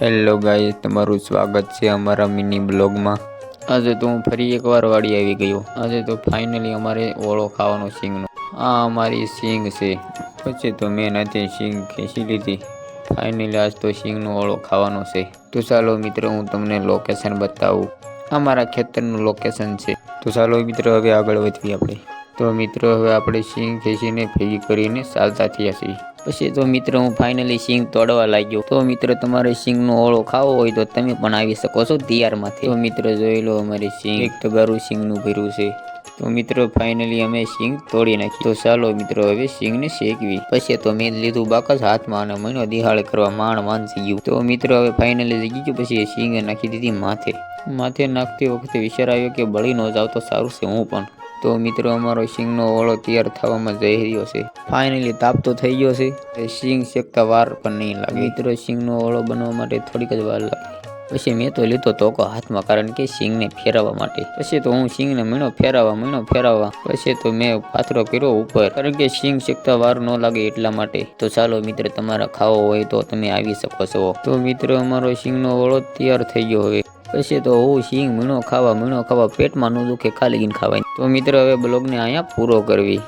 Hello guys તમારું સ્વાગત છે અમારા મિની બ્લોગમાં આજે તો હું ફરી એકવાર વાડી આવી ગયો. આજે તો ફાઇનલી અમારે ઓળો ખાવાનો સિંગનો. આ અમારી સિંગ છે. પછી તો મેં નથી સિંગ ખેંચી લીધી. ફાઇનલી આજ તો સિંગનો ઓળો ખાવાનો છે. તો ચાલો મિત્રો, હું તમને લોકેશન બતાવું. અમારા ખેતરનું લોકેશન છે. તો ચાલો મિત્રો, હવે આગળ વધીએ આપણે. તો મિત્રો, હવે આપણે સિંગ ખેંચીને ભેગી કરીને ચાલતા થયા છીએ. પછી તો મિત્રો, હું ફાઇનલી સિંગ તોડવા લાગ્યો. તો મિત્રો, તમારે સિંગનો ઓળો ખાવો હોય તો તમે પણ આવી શકો છો દિયારમાંથી તો મિત્રો, જોઈ લો અમારી સિંગ. એક તગારું સિંગનું ભર્યું છે. તો મિત્રો ફાઇનલી અમે સિંગ તોડી નાખી તો ચાલો મિત્રો, હવે સિંગને શેકવી. પછી તો મેં લીધું બાકસ હાથમાં અને મહિનો દિહાળ કરવા માણ થઈ ગયું. તો મિત્રો, હવે ફાઇનલી જગી ગયું, પછી સિંગે નાખી દીધી માથે. માથે નાખતી વખતે વિચાર આવ્યો કે બળી ન જાવ તો સારું છે હું પણ. તો મિત્રો, અમારો સિંગનો ઓળો તૈયાર થવામાં જઈ રહ્યો છે. ફાઇનલી તાપ તો થઈ ગયો છે. એ સિંગ શેકતા વાર પણ નહીં લાગે. મિત્રો સિંગનો ઓળો બનવા માટે થોડીક જ વાર લાગે. પછી મેં તો લીધો તોકો હાથમાં, કારણ કે સિંગને ફેરવવા માટે. પછી તો હું સિંગને મીણો ફેરવવા મીણો ફેરવવા. પછી તો મેં પાથરો કર્યો ઉપર. કારણ કે સિંગ શેકતા વાર ન લાગે એટલા માટે. તો ચાલો મિત્ર, તમારે ખાવો હોય તો તમે આવી શકો છો. તો મિત્રો, અમારો સિંગનો ઓળો તૈયાર થઈ ગયો હવે. પછી તો હું સિંગ મીણો ખાવા મીણો ખાવા પેટમાં ન દુખે, ખાલી ગીન ખાવાય તો મિત્રો, હવે બ્લોગને અહીંયા પૂરો કરવી.